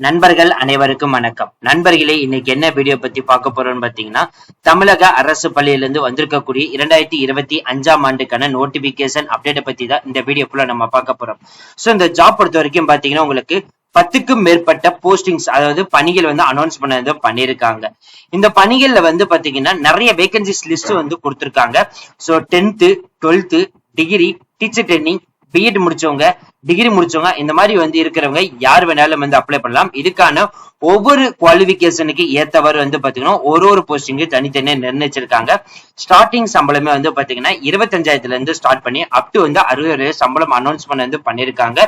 நண்பர்கள் அனைவருக்கும் வணக்கம். நண்பர்களே இன்னைக்கு என்ன வீடியோ பத்தி பார்க்க போறோம்னு பாத்தீங்கன்னா தமிழக அரசு பள்ளியிலிருந்து வந்திருக்கக்கூடிய இரண்டாயிரத்தி இருபத்தி அஞ்சாம் ஆண்டுக்கான நோட்டிபிகேஷன் அப்டேட்டை பத்தி தான் இந்த வீடியோ ஃபுல்லா நம்ம பார்க்க போறோம். சோ இந்த ஜாப் பொறுத்த வரைக்கும் பாத்தீங்கன்னா உங்களுக்கு பத்துக்கும் மேற்பட்ட போஸ்டிங்ஸ் அதாவது பணிகள் வந்து அனௌன்ஸ் பண்ணது பண்ணியிருக்காங்க. இந்த பணிகள்ல வந்து பாத்தீங்கன்னா நிறைய வேகன்சிஸ் லிஸ்ட் வந்து கொடுத்துருக்காங்க. So tenth twelfth degree teacher training BEd முடிச்சவங்க டிகிரி முடிச்சவங்க இந்த மாதிரி வந்து இருக்கிறவங்க யார் வேணாலும் வந்து அப்ளை பண்ணலாம். இதுக்கான ஒவ்வொரு குவாலிபிகேஷனுக்கு ஏத்தவாறு வந்து பாத்தீங்கன்னா ஒரு ஒரு போஸ்டிங்கு தனித்தனியா நிர்ணயிச்சிருக்காங்க. ஸ்டார்டிங் சம்பளமே வந்து பாத்தீங்கன்னா இருபத்தஞ்சாயிரத்துல இருந்து ஸ்டார்ட் பண்ணி அப் டு வந்து அறுபது சம்பளம் அனௌன்ஸ்மெண்ட் வந்து பண்ணிருக்காங்க.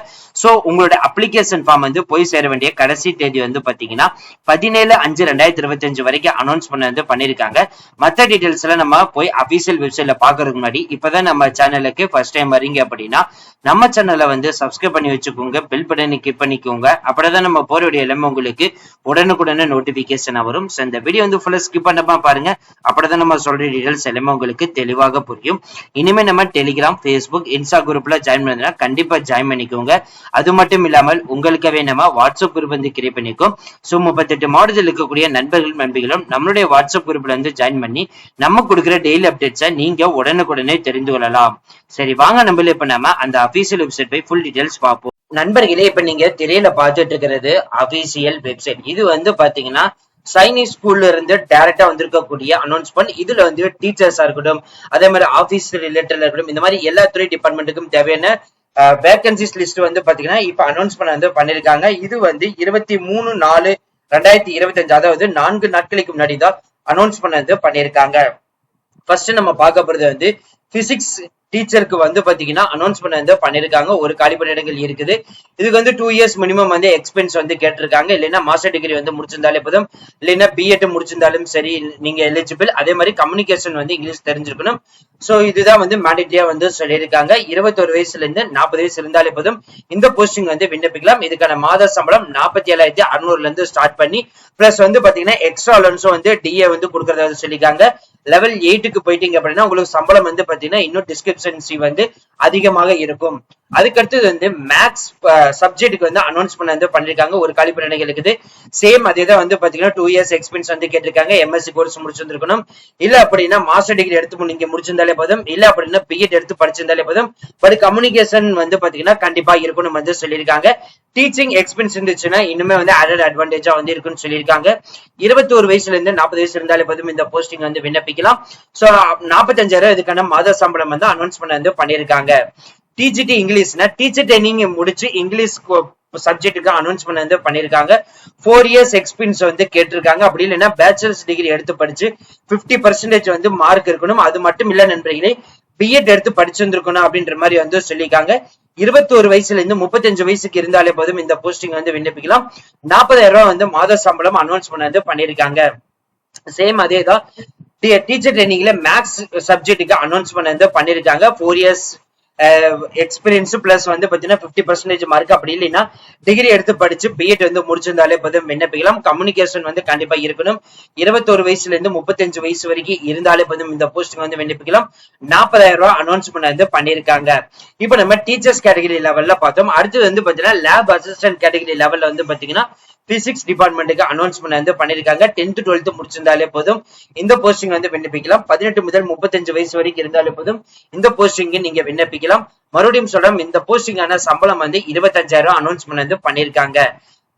சோ உங்களோட அப்ளிகேஷன் ஃபார்ம் வந்து போய் சேர வேண்டிய கடைசி தேதி வந்து பாத்தீங்கன்னா பதினேழு அஞ்சு ரெண்டாயிரத்தி இருபத்தஞ்சு வரைக்கும் அனௌன்ஸ்மெண்ட் வந்து பண்ணிருக்காங்க. மத்த டீடைல்ஸ் எல்லாம் நம்ம போய் அபிஷியல் வெப்சைட்ல பாக்குறதுக்கு முன்னாடி இப்பதான் நம்ம சேனலுக்கு ஃபர்ஸ்ட் டைம் வரீங்க அப்படின்னா நம்ம சேனலை வந்து சப்ஸ்கிரைப் பண்ணி வச்சுக்கோங்க பெல் பட்டனை கிளிக் பண்ணிக்கோங்க. அப்படிதான் நம்ம போற வீடியோ எல்லாமே உங்களுக்கு உடனுக்குடனே நோட்டிபிகேஷன் வரும். ஸோ இந்த வீடியோ வந்து ஃபுல்லா ஸ்கிப் பண்ணாம பாருங்க. அப்படிதான் நம்ம சொல்ற டீடைல்ஸ் எல்லாமே உங்களுக்கு தெளிவாக புரியும். இனிமே நம்ம டெலிகிராம் ஃபேஸ்புக் இன்ஸ்டா குரூப்ல ஜாயின் பண்ணதுன்னா கண்டிப்பா ஜாயின் பண்ணிக்கோங்க. அது மட்டும் இல்லாமல் உங்களுக்காகவே நம்ம வாட்ஸ்அப் குரூப் வந்து கிரியேட் பண்ணிக்கோம் ஸோ முப்பத்தெட்டு மாவட்டத்தில் இருக்கக்கூடிய நண்பர்கள் நண்பிகளும் நம்மளுடைய வாட்ஸ்அப் குரூப்ல வந்து ஜாயின் பண்ணி நம்ம கொடுக்குற டெய்லி அப்டேட்ஸை நீங்க உடனுக்குடனே தெரிந்து கொள்ளலாம். சரி வாங்க நம்மள இப்ப நம்ம அந்த அபிஷியல் வெப்சைட் போய் ஃபுல் டீடைல்ஸ் பார்ப்போம். நண்பர்களே இப்ப நீங்க திரையில பார்த்துட்டு இருக்கிறது அபிஷியல் வெப்சைட். இது வந்து பாத்தீங்கன்னா சைனீஸ் ஸ்கூல்ல இருந்து டைரக்டா வந்திருக்கக்கூடிய அனௌன்ஸ்மெண்ட் இதுல வந்து டீச்சர்ஸா இருக்கட்டும் அதே மாதிரி ஆபீஸ் ரிலேட்டட்ல இருக்கட்டும் இந்த மாதிரி எல்லா துறை டிபார்ட்மெண்ட்டுக்கும் தேவையான வேகன்சிஸ் லிஸ்ட் வந்து பாத்தீங்கன்னா இப்ப அனௌன்ஸ் பண்ண வந்து பண்ணிருக்காங்க. இது வந்து இருபத்தி மூணு நாலு ரெண்டாயிரத்தி இருபத்தி அஞ்சு அதாவது நான்கு நாட்களுக்கு முன்னாடி தான் அனௌன்ஸ் வந்து பண்ணிருக்காங்க. ஃபர்ஸ்ட் நம்ம பார்க்க போறது வந்து பிசிக்ஸ் டீச்சருக்கு வந்து பாத்தீங்கன்னா அனௌன்ஸ்மெண்ட் வந்து பண்ணிருக்காங்க. ஒரு காலி பணியிடங்கள் இருக்குது. இதுக்கு வந்து டூ இயர்ஸ் மினிமம் வந்து எக்ஸ்பென்ஸ் வந்து கேட்டிருக்காங்க. இல்லைன்னா மாஸ்டர் டிகிரி வந்து முடிச்சிருந்தாலே போதும். இல்லைன்னா பிஎட் முடிச்சிருந்தாலும் சரி நீங்க எலிஜிபிள் அதே மாதிரி கம்யூனிகேஷன் வந்து இங்கிலீஷ் தெரிஞ்சிருக்கணும். சோ இதுதான் வந்து மேண்டேட்டரியா வந்து சொல்லியிருக்காங்க. இருபத்தொரு வயசுல இருந்து நாற்பது வயசு இருந்தாலே போதும். இந்த போஸ்டிங் வந்து விண்ணப்பிக்கலாம். இதுக்கான மாத சம்பளம் நாற்பத்தி ஏழாயிரத்தி அறுநூறுல இருந்து ஸ்டார்ட் பண்ணி பிளஸ் வந்து பாத்தீங்கன்னா எக்ஸ்ட்ரா அலவன்ஸும் வந்து டிஏ வந்து கொடுக்கறதா வந்து சொல்லியிருக்காங்க. லெவல் எயிட்டுக்கு போயிட்டீங்க அப்படின்னா உங்களுக்கு சம்பளம் வந்து பாத்தீங்கன்னா இன்னும் டிஸ்கிரிப்ஷன்சி வந்து அதிகமாக இருக்கும். அதுக்கடுத்தது வந்து மேக்ஸ் சப்ஜெக்ட்டுக்கு வந்து அனௌன்ஸ் பண்ண வந்து பண்ணிருக்காங்க. ஒரு காலிப்பணிகள் இருக்குது. சேம் அதே தான் வந்து பாத்தீங்கன்னா டூ இயர்ஸ் எக்ஸ்பீரியன்ஸ் வந்து கேட்டிருக்காங்க. எம்எஸ்சி கோர்ஸ் முடிச்சிருந்திருக்கணும் இல்ல அப்படின்னா மாஸ்டர் டிகிரி எடுத்து நீங்க முடிச்சிருந்தாலே போதும். இல்ல அப்படின்னா பிஎட் எடுத்து படிச்சிருந்தாலே போதும். பட் கம்யூனிகேஷன் வந்து பாத்தீங்கன்னா கண்டிப்பா இருக்கணும் வந்து சொல்லியிருக்காங்க. டீச்சிங் எக்ஸ்பீரியன்ஸ் இருந்துச்சுன்னா இன்னுமே வந்து அடட் அட்வான்டேஜா வந்து இருக்குன்னு சொல்லியிருக்காங்க. இருபத்தி ஒரு வயசுல இருந்து நாற்பது வயசு இருந்தாலே போதும் இந்த போஸ்டிங் வந்து விண்ணப்பிக்கலாம். சோ நாற்பத்தஞ்சாயிரம் இதுக்கான மாத சம்பளம் வந்து அனௌன்ஸ் பண்ண வந்து பண்ணியிருக்காங்க. டிஜிடி இங்கிலீஷ்னா டீச்சர் ட்ரைனிங் முடிச்சு இங்கிலீஷ் சப்ஜெக்ட்டுக்கு அனௌன்ஸ்மெண்ட் வந்து பண்ணிருக்காங்க ஃபோர் இயர்ஸ் எக்ஸ்பீரியன்ஸ் வந்து கேட்டிருக்காங்க. அப்படி இல்லைன்னா பேச்சுலர்ஸ் டிகிரி எடுத்து படிச்சு ஃபிஃப்டி பர்சன்டேஜ் வந்து மார்க் இருக்கணும். அது மட்டும் இல்ல நண்பர்களே பிஎட் எடுத்து படிச்சிருந்திருக்கணும் அப்படின்ற மாதிரி வந்து சொல்லியிருக்காங்க. இருபத்தோரு வயசுல இருந்து முப்பத்தஞ்சு வயசுக்கு இருந்தாலே போதும் இந்த போஸ்டிங் வந்து விண்ணப்பிக்கலாம். நாற்பதாயிரம் ரூபாய் வந்து மாத சம்பளம் அனௌன்ஸ்மெண்ட் வந்து பண்ணிருக்காங்க சேம் அதே தான். டீச்சர் ட்ரைனிங்ல மேக்ஸ் சப்ஜெக்ட்டுக்கு அனௌன்ஸ்மெண்ட் வந்து பண்ணிருக்காங்க ஃபோர் இயர்ஸ் எக்ஸ்பீரியன்ஸ் பிளஸ் வந்து பாத்தீங்கன்னா பிப்டி பர்சன்டேஜ் மார்க் அப்படி இல்லைன்னா டிகிரி எடுத்து படிச்சு பிஎட் வந்து முடிச்சிருந்தாலே போதும். விண்ணப்பிக்கலாம் கம்யூனிகேஷன் வந்து கண்டிப்பா இருக்கணும். இருபத்தோரு வயசுல இருந்து முப்பத்தஞ்சு வயசு வரைக்கும் இருந்தாலே போதும். இந்த போஸ்டிங் வந்து விண்ணப்பிக்கலாம். நாற்பதாயிரம் ரூபாய் அனௌன்ஸ்மெண்ட் வந்து பண்ணிருக்காங்க இப்போ நம்ம டீச்சர்ஸ் கேட்டகரி லெவல்ல பார்த்தோம். அடுத்தது வந்து பாத்தீங்கன்னா லேப் அசிஸ்டன்ட் கேட்டகரி லெவல்ல வந்து பாத்தீங்கன்னா பிசிக்ஸ் டிபார்ட்மெண்ட்டுக்கு அனௌன்ஸ்மெண்ட் வந்து பண்ணிருக்காங்க. டென்த் டுவெல்த் முடிச்சிருந்தாலே போதும். இந்த போஸ்டிங் வந்து விண்ணப்பிக்கலாம். பதினெட்டு முதல் முப்பத்தஞ்சு வயசு வரைக்கும் இருந்தாலே போதும். இந்த போஸ்டிங் நீங்க விண்ணப்பிக்கலாம். மறுபடியும் சொல்றோம் இந்த போஸ்டிங்கான சம்பளம் வந்து இருபத்தஞ்சாயிரம் அனௌன்ஸ்மெண்ட் வந்து பண்ணிருக்காங்க.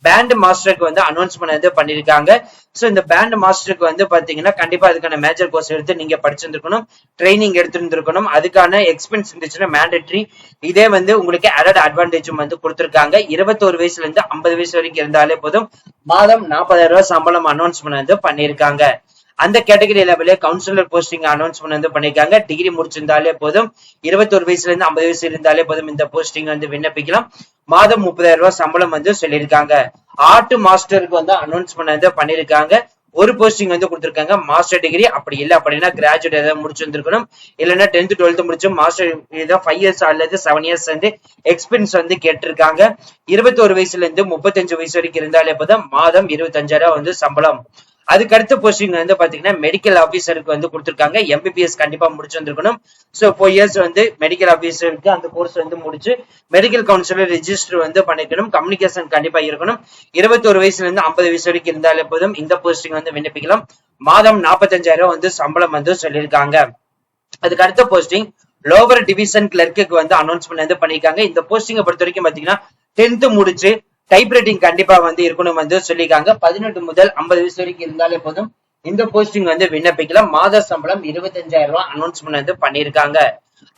பேண்ட் மாஸ்டருக்கு வந்து அனௌன்ஸ்மெண்ட் வந்து பண்ணிருக்காங்க சோ இந்த பேண்ட் மாஸ்டருக்கு வந்து பாத்தீங்கன்னா கண்டிப்பா அதுக்கான மேஜர் கோர்ஸ் எடுத்து நீங்க படிச்சிருந்துருக்கணும் ட்ரைனிங் எடுத்திருந்துருக்கணும். அதுக்கான எக்ஸ்பென்ஸ் இருந்துச்சுன்னா மேண்டட்ரி இதே வந்து உங்களுக்கு அடட் அட்வான்டேஜும் வந்து கொடுத்துருக்காங்க. இருபத்தோரு வயசுல இருந்து ஐம்பது வயசு வரைக்கும் இருந்தாலே போதும். மாதம் நாற்பதாயிரம் ரூபாய் சம்பளம் அனௌன்ஸ்மெண்ட் வந்து பண்ணிருக்காங்க அந்த கேட்டகரி லெவலே கவுன்சிலர் போஸ்டிங் அனௌன்ஸ் வந்து பண்ணிருக்காங்க. டிகிரி முடிச்சிருந்தாலே போதும். இருபத்தொரு வயசுல இருந்து ஐம்பது வயசு இருந்தாலே போதும் இந்த போஸ்டிங் வந்து விண்ணப்பிக்கலாம். மாதம் முப்பதாயிரம் ரூபாய் சம்பளம் வந்து சொல்லியிருக்காங்க. ஆர்ட் மாஸ்டருக்கு வந்து அனௌன்ஸ் பண்ண வந்து பண்ணிருக்காங்க. ஒரு போஸ்டிங் வந்து கொடுத்துருக்காங்க. மாஸ்டர் டிகிரி அப்படி இல்லை அப்படின்னா கிராஜுவேட் ஏதாவது முடிச்சிருந்திருக்கணும். இல்லைன்னா டென்த் டுவெல்த் முடிச்சு மாஸ்டர் ஏதாவது ஃபைவ் இயர்ஸ் அல்லது செவன் இயர்ஸ் வந்து எக்ஸ்பீரியன்ஸ் வந்து கேட்டிருக்காங்க. இருபத்தோரு வயசுல இருந்து முப்பத்தஞ்சு வயசு வரைக்கும் இருந்தாலே போதும். மாதம் இருபத்தஞ்சாயிரம் வந்து சம்பளம். அதுக்கு அடுத்த போஸ்டிங் வந்து பாத்தீங்கன்னா மெடிக்கல் ஆபீசருக்கு வந்து கொடுத்துருக்காங்க. எம்பிபிஎஸ் கண்டிப்பா முடிச்சிருந்திருக்கணும் ஸோ ஃபோர் இயர்ஸ் வந்து மெடிக்கல் ஆபீசருக்கு அந்த கோர்ஸ் வந்து முடிச்சு மெடிக்கல் கவுன்சிலர் ரிஜிஸ்டர் வந்து பண்ணிக்கணும். கம்யூனிகேஷன் கண்டிப்பா இருக்கணும். இருபத்தொரு வயசுல இருந்து ஐம்பது வயசு வரைக்கும் இருந்தாலே போதும். இந்த போஸ்டிங் வந்து விண்ணப்பிக்கலாம். மாதம் நாற்பத்தஞ்சாயிரம் வந்து சம்பளம் வந்து சொல்லியிருக்காங்க. அதுக்கு அடுத்த போஸ்டிங் லோவர் டிவிஷன் கிளர்க்குக்கு வந்து அனௌன்ஸ்மெண்ட் வந்து பண்ணியிருக்காங்க. இந்த போஸ்டிங்கை பொறுத்த வரைக்கும் பாத்தீங்கன்னா டென்த்து முடிச்சு டைப் ரைட்டிங் கண்டிப்பா வந்து இருக்கணும் வந்து சொல்லியிருக்காங்க. பதினெட்டு முதல் ஐம்பது வயசு வரைக்கும் இருந்தாலே போதும். இந்த போஸ்டிங் வந்து விண்ணப்பிக்கலாம். மாத சம்பளம் இருபத்தஞ்சாயிரம் ரூபாய் அனௌன்ஸ்மெண்ட் வந்து பண்ணியிருக்காங்க.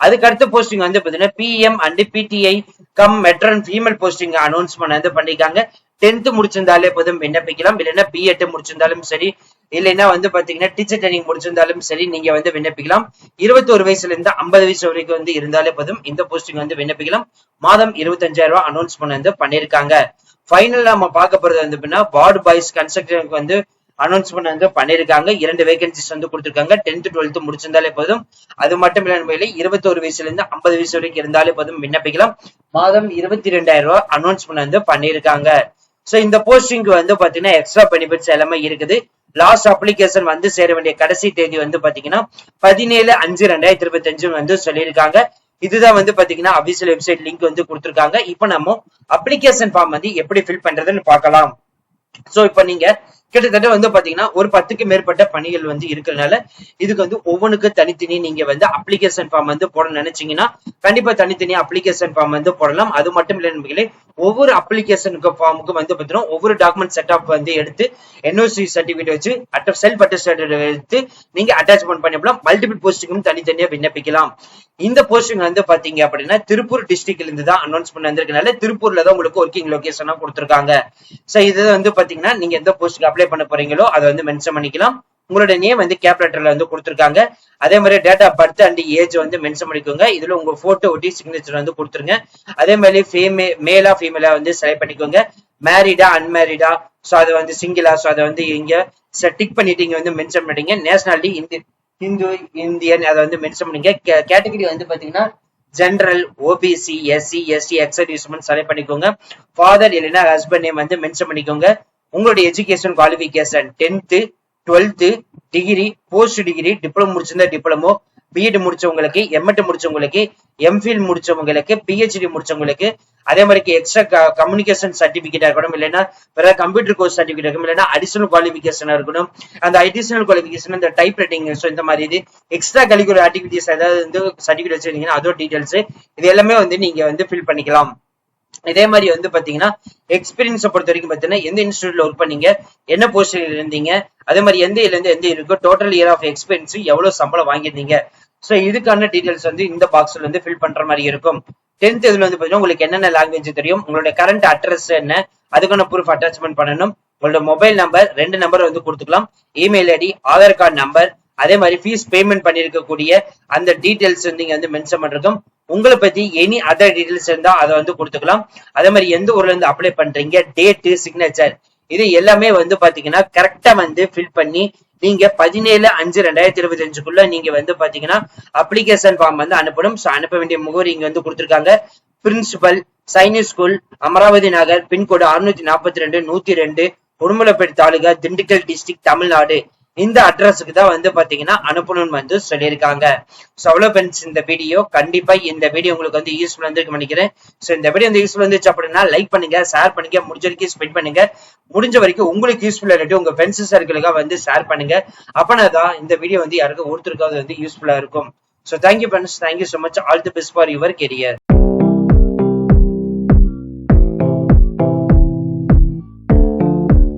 அதுக்கு அடுத்த போஸ்டிங் வந்து பாத்தீங்கன்னா PM and PTI cum matron female posting announcement வந்து பண்ணிருக்காங்க டென்த் முடிச்சிருந்தாலே போதும் விண்ணப்பிக்கலாம். இல்லைன்னா பிஎட் முடிச்சிருந்தாலும் சரி இல்லைன்னா வந்து பாத்தீங்கன்னா டீச்சர் ட்ரைனிங் முடிச்சிருந்தாலும் சரி நீங்க வந்து விண்ணப்பிக்கலாம். இருபத்தோரு வயசுல இருந்து ஐம்பது வயசு வரைக்கும் வந்து இருந்தாலே போதும். இந்த போஸ்டிங் வந்து விண்ணப்பிக்கலாம். மாதம் இருபத்தஞ்சாயிரம் ரூபாய் அனௌன்ஸ்மெண்ட் வந்து பண்ணிருக்காங்க ஃபைனல் நம்ம பார்க்க போறது வந்து வார்டு பாய்ஸ் கன்ஸ்ட்ரக்ஷனுக்கு வந்து அனௌன்ஸ்மெண்ட் வந்து பண்ணிருக்காங்க இரண்டு வேகன்சிஸ் வந்து கொடுத்துருக்காங்க. டென்த் டுவெல்த் முடிச்சிருந்தாலே போதும். அது மட்டும் இல்லாமல் இருபத்தோரு வயசுல இருந்து ஐம்பது வயசு வரைக்கும் இருந்தாலே போதும். விண்ணப்பிக்கலாம். மாதம் இருபத்தி ரெண்டாயிரம் ரூபாய் அனௌன்ஸ்மெண்ட் வந்து பண்ணிருக்காங்க சோ இந்த போஸ்டிங்க்கு வந்து பாத்தீங்கன்னா எக்ஸ்ட்ரா பெனிஃபிட்ஸ் எல்லாமே இருக்குது. லாஸ்ட் அப்ளிகேஷன் வந்து சேர வேண்டிய கடைசி தேதி வந்து பாத்தீங்கன்னா பதினேழு அஞ்சு ரெண்டாயிரத்தி இருபத்தி அஞ்சு வந்து சொல்லியிருக்காங்க. இதுதான் வந்து பாத்தீங்கன்னா அபிஷியல் வெப்சைட் லிங்க் வந்து கொடுத்துருக்காங்க. இப்போ நம்ம அப்ளிகேஷன் ஃபார்ம் வந்து எப்படி ஃபில் பண்றதுன்னு பார்க்கலாம். சோ இப்போ நீங்க கிட்டத்தட்ட வந்து பாத்தீங்கன்னா ஒரு பத்துக்கு மேற்பட்ட பணிகள் வந்து இருக்கிறதுனால இதுக்கு வந்து ஒவ்வொன்றுக்கு தனித்தனி நீங்க வந்து அப்ளிகேஷன் ஃபார்ம் வந்து போட நினைச்சீங்கன்னா கண்டிப்பா தனித்தனி அப்ளிகேஷன் ஃபார்ம் வந்து போடலாம். அது மட்டும் இல்லை நண்பர்களே ஒவ்வொரு அப்ளிகேஷனுக்கு ஃபார்முக்கு வந்து பாத்தீங்கன்னா ஒவ்வொரு டாக்குமெண்ட் செட்டப் வந்து எடுத்து என்ஓசி சர்டிபிகேட் வச்சு அட்ட செல்ஃப் அட்டஸ்டேட் எடுத்து நீங்க அட்டாச்மெண்ட் பண்ணிக்கலாம் மல்டிபிள் போஸ்டிங்கும் தனித்தனியா விண்ணப்பிக்கலாம். இந்த போஸ்டிங் வந்து பாத்தீங்க அப்படின்னா திருப்பூர் டிஸ்ட்ரிக்ட்ல இருந்து தான் அனௌன்ஸ் வந்திருக்கனால திருப்பூர்ல தான் உங்களுக்கு ஒர்க்கிங் லொகேஷனா கொடுத்துருக்காங்க. சோ இது வந்து பாத்தீங்கன்னா நீங்க எந்த போஸ்ட்டுக்கு அப்ளை பண்ண போறீங்களோ அதை வந்து மென்ஷன் பண்ணிக்கலாம். உங்களோட நேம் வந்து கேப் லெட்டர்ல வந்து கொடுத்துருக்காங்க. அதே மாதிரி date of birth and age வந்து மென்ஷன் பண்ணிக்கோங்க. இதுல உங்க போட்டோ ஒட்டி சிக்னேச்சர் வந்து கொடுத்துருங்க. அதே மாதிரி ஃபேமே மேலா ஃபீமேலா வந்து செலக்ட் பண்ணிக்கோங்க. மேரிடா அன்மேரிடா ஸோ அதை வந்து சிங்கிளா ஸோ அதை வந்து இங்க டிக் பண்ணிட்டு இங்க வந்து மென்ஷன் பண்ணிங்க. நேஷனாலிட்டி இந்தி ஹிந்து இந்தியன் அதை வந்து மென்ஷன் பண்ணிங்க. கேட்டகரி வந்து பாத்தீங்கன்னா general OBC SC ST ex servicemen select பண்ணிக்கோங்க. ஃபாதர் இல்லைன்னா ஹஸ்பண்ட் நேம் வந்து மென்ஷன் பண்ணிக்கோங்க. உங்களுடைய education qualification tenth twelfth degree post degree diploma முடிச்சிருந்தா டிப்ளமோ பிஎட் முடிச்சவங்களுக்கு எம்எட் முடிச்சவங்களுக்கு எம்ஃபில் முடிச்சவங்களுக்கு பிஹெச்டி முடிச்சவங்களுக்கு அதே மாதிரி எக்ஸ்ட்ரா கம்யூனிகேஷன் சர்டிபிகேட்டா இருக்கணும். இல்லைன்னா வேற கம்ப்யூட்டர் கோர்ஸ் சர்டிபிகேட் இருக்கணும். இல்லைன்னா அடிஷனல் குவாலிபிகேஷனா இருக்கணும். அந்த அடிஷனல் குவாலிபிகேஷன் இந்த டைப் ரைட்டிங் ஸோ இந்த மாதிரி இது எக்ஸ்ட்ரா கரிக்குலர் ஆக்டிவிட்டிஸ் ஏதாவது வந்து சர்டிபிகேட் வச்சிருந்தீங்கன்னா அதோட டீடைல்ஸ் இது எல்லாமே வந்து நீங்க வந்து ஃபில் பண்ணிக்கலாம். இதே மாதிரி வந்து பாத்தீங்கன்னா எக்ஸ்பீரியன்ஸை பொறுத்த வரைக்கும் பாத்தீங்கன்னா எந்த இன்ஸ்டியூட்ல ஒர்க் பண்ணீங்க என்ன பொசிஷன்ல இருந்தீங்க அதே மாதிரி எந்த இதுல இருந்து எந்த இருக்கோ டோட்டல் இயர் ஆஃப் எக்ஸ்பீரியன்ஸ் எவ்வளவு சம்பளம் வாங்கியிருந்தீங்க. சோ இதுக்கான டீடைல்ஸ் வந்து இந்த பாக்ஸ்ல வந்து ஃபில் பண்ற மாதிரி இருக்கும். டென்த் இதுல வந்து பாத்தீங்கன்னா உங்களுக்கு என்னென்ன லாங்குவேஜ் தெரியும் உங்களுடைய கரண்ட் அட்ரஸ் என்ன அதுக்கான ப்ரூஃப் அட்டாச்மெண்ட் பண்ணணும் உங்களோட மொபைல் நம்பர் ரெண்டு நம்பர் வந்து கொடுத்துக்கலாம் email ID Aadhaar card number அதே மாதிரி ஃபீஸ் பேமெண்ட் பண்ணிருக்கக்கூடிய அந்த டீடைல்ஸ் வந்து இங்க வந்து மென்ஷன் பண்ணிருக்கோம். உங்களை பத்தி எனி அதர் டீடைல்ஸ் இருந்தா அதை வந்து கொடுத்துக்கலாம். அதே மாதிரி எந்த ஊர்ல இருந்து அப்ளை பண்றீங்க டேட்டு சிக்னேச்சர் இது எல்லாமே வந்து பாத்தீங்கன்னா கரெக்டா வந்து ஃபில் பண்ணி நீங்க பதினேழு அஞ்சு ரெண்டாயிரத்தி இருபத்தி அஞ்சுக்குள்ள நீங்க வந்து பாத்தீங்கன்னா அப்ளிகேஷன் ஃபார்ம் வந்து அனுப்பணும். ஸோ அனுப்ப வேண்டிய முகவரி இங்க வந்து கொடுத்துருக்காங்க. Principal Sainik school Amaravathi Nagar pincode அறுநூத்தி நாற்பத்தி ரெண்டு நூத்தி ரெண்டு உடுமலைப்பேட்டை தாலுகா திண்டுக்கல் டிஸ்ட்ரிக்ட் தமிழ்நாடு. இந்த அட்ரஸுக்கு தான் வந்து பாத்தீங்கன்னா அனுப்பணும்னு வந்து சொல்லியிருக்காங்க. ஸோ அவ்வளோ ஃப்ரெண்ட்ஸ் இந்த வீடியோ கண்டிப்பா இந்த வீடியோ உங்களுக்கு வந்து யூஸ்ஃபுல் வந்து நினைக்கிறேன். ஸோ இந்த வீடியோ வந்து யூஸ்ஃபுல் வந்துச்சு அப்படின்னா லைக் பண்ணுங்க ஷேர் பண்ணுங்க முடிஞ்ச வரைக்கும் ஸ்பெண்ட் பண்ணுங்க. முடிஞ்ச வரைக்கும் உங்களுக்கு யூஸ்ஃபுல்லா இல்லாட்டி உங்க ஃப்ரெண்ட்ஸ் சர்க்கிளுக்காக வந்து ஷேர் பண்ணுங்க. அப்பனா தான் இந்த வீடியோ வந்து யாருக்கும் ஒருத்தருக்காவது வந்து யூஸ்ஃபுல்லா இருக்கும். So thank you friends thank you so much all the best for your career